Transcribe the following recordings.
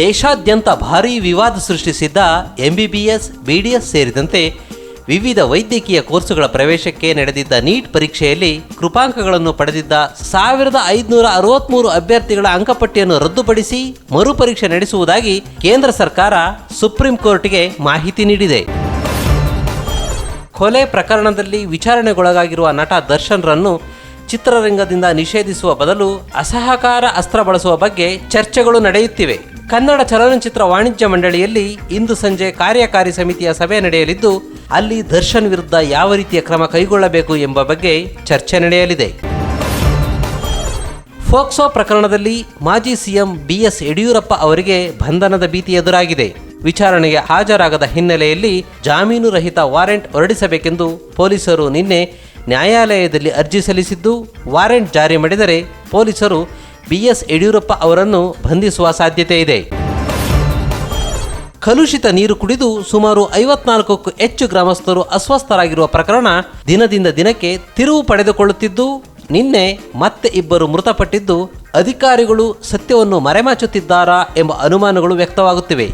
ದೇಶಾದ್ಯಂತ ಭಾರೀ ವಿವಾದ ಸೃಷ್ಟಿಸಿದ್ದ ಎಂಬಿಬಿಎಸ್ ಬಿಡಿಎಸ್ ಸೇರಿದಂತೆ ವಿವಿಧ ವೈದ್ಯಕೀಯ ಕೋರ್ಸುಗಳ ಪ್ರವೇಶಕ್ಕೆ ನಡೆದಿದ್ದ ನೀಟ್ ಪರೀಕ್ಷೆಯಲ್ಲಿ ಕೃಪಾಂಕಗಳನ್ನು ಪಡೆದಿದ್ದ ಸಾವಿರದ ಐದುನೂರ ಅರವತ್ಮೂರು ಅಭ್ಯರ್ಥಿಗಳ ಅಂಕಪಟ್ಟಿಯನ್ನು ರದ್ದುಪಡಿಸಿ ಮರುಪರೀಕ್ಷೆ ನಡೆಸುವುದಾಗಿ ಕೇಂದ್ರ ಸರ್ಕಾರ ಸುಪ್ರೀಂ ಕೋರ್ಟ್ಗೆ ಮಾಹಿತಿ ನೀಡಿದೆ. ಕೊಲೆ ಪ್ರಕರಣದಲ್ಲಿ ವಿಚಾರಣೆಗೊಳಗಾಗಿರುವ ನಟ ದರ್ಶನ್ರನ್ನು ಚಿತ್ರರಂಗದಿಂದ ನಿಷೇಧಿಸುವ ಬದಲು ಅಸಹಕಾರ ಅಸ್ತ್ರ ಬಳಸುವ ಬಗ್ಗೆ ಚರ್ಚೆಗಳು ನಡೆಯುತ್ತಿವೆ. ಕನ್ನಡ ಚಲನಚಿತ್ರ ವಾಣಿಜ್ಯ ಮಂಡಳಿಯಲ್ಲಿ ಇಂದು ಸಂಜೆ ಕಾರ್ಯಕಾರಿ ಸಮಿತಿಯ ಸಭೆ ನಡೆಯಲಿದ್ದು, ಅಲ್ಲಿ ದರ್ಶನ್ ವಿರುದ್ಧ ಯಾವ ರೀತಿಯ ಕ್ರಮ ಕೈಗೊಳ್ಳಬೇಕು ಎಂಬ ಬಗ್ಗೆ ಚರ್ಚೆ ನಡೆಯಲಿದೆ. ಫೋಕ್ಸೋ ಪ್ರಕರಣದಲ್ಲಿ ಮಾಜಿ ಸಿಎಂ ಬಿಎಸ್ ಯಡಿಯೂರಪ್ಪ ಅವರಿಗೆ ಬಂಧನದ ಭೀತಿ ಎದುರಾಗಿದೆ. ವಿಚಾರಣೆಗೆ ಹಾಜರಾಗದ ಹಿನ್ನೆಲೆಯಲ್ಲಿ ಜಾಮೀನು ರಹಿತ ವಾರೆಂಟ್ ಹೊರಡಿಸಬೇಕೆಂದು ಪೊಲೀಸರು ನಿನ್ನೆ ನ್ಯಾಯಾಲಯದಲ್ಲಿ ಅರ್ಜಿ ಸಲ್ಲಿಸಿದ್ದು, ವಾರೆಂಟ್ ಜಾರಿ ಮಾಡಿದರೆ ಪೊಲೀಸರು ಬಿಎಸ್ ಯಡಿಯೂರಪ್ಪ ಅವರನ್ನು ಬಂಧಿಸುವ ಸಾಧ್ಯತೆ ಇದೆ. ಕಲುಷಿತ ನೀರು ಕುಡಿದು ಸುಮಾರು ಐವತ್ನಾಲ್ಕಕ್ಕೂ ಹೆಚ್ಚು ಗ್ರಾಮಸ್ಥರು ಅಸ್ವಸ್ಥರಾಗಿರುವ ಪ್ರಕರಣ ದಿನದಿಂದ ದಿನಕ್ಕೆ ತಿರುವು ಪಡೆದುಕೊಳ್ಳುತ್ತಿದ್ದು, ನಿನ್ನೆ ಮತ್ತೆ ಇಬ್ಬರು ಮೃತಪಟ್ಟಿದ್ದು, ಅಧಿಕಾರಿಗಳು ಸತ್ಯವನ್ನು ಮರೆಮಾಚುತ್ತಿದ್ದಾರಾ ಎಂಬ ಅನುಮಾನಗಳು ವ್ಯಕ್ತವಾಗುತ್ತಿವೆ.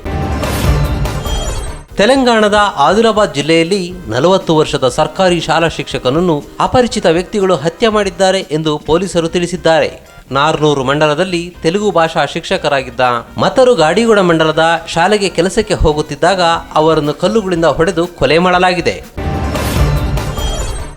ತೆಲಂಗಾಣದ ಆದಿಲಾಬಾದ್ ಜಿಲ್ಲೆಯಲ್ಲಿ ನಲವತ್ತು ವರ್ಷದ ಸರ್ಕಾರಿ ಶಾಲಾ ಶಿಕ್ಷಕನನ್ನು ಅಪರಿಚಿತ ವ್ಯಕ್ತಿಗಳು ಹತ್ಯೆ ಮಾಡಿದ್ದಾರೆ ಎಂದು ಪೊಲೀಸರು ತಿಳಿಸಿದ್ದಾರೆ. ನಾರ್ನೂರು ಮಂಡಲದಲ್ಲಿ ತೆಲುಗು ಭಾಷಾ ಶಿಕ್ಷಕರಾಗಿದ್ದ ಮತರು ಗಾಡಿಗುಡ ಮಂಡಲದ ಶಾಲೆಗೆ ಕೆಲಸಕ್ಕೆ ಹೋಗುತ್ತಿದ್ದಾಗ ಅವರನ್ನು ಕಲ್ಲುಗಳಿಂದ ಹೊಡೆದು ಕೊಲೆ ಮಾಡಲಾಗಿದೆ.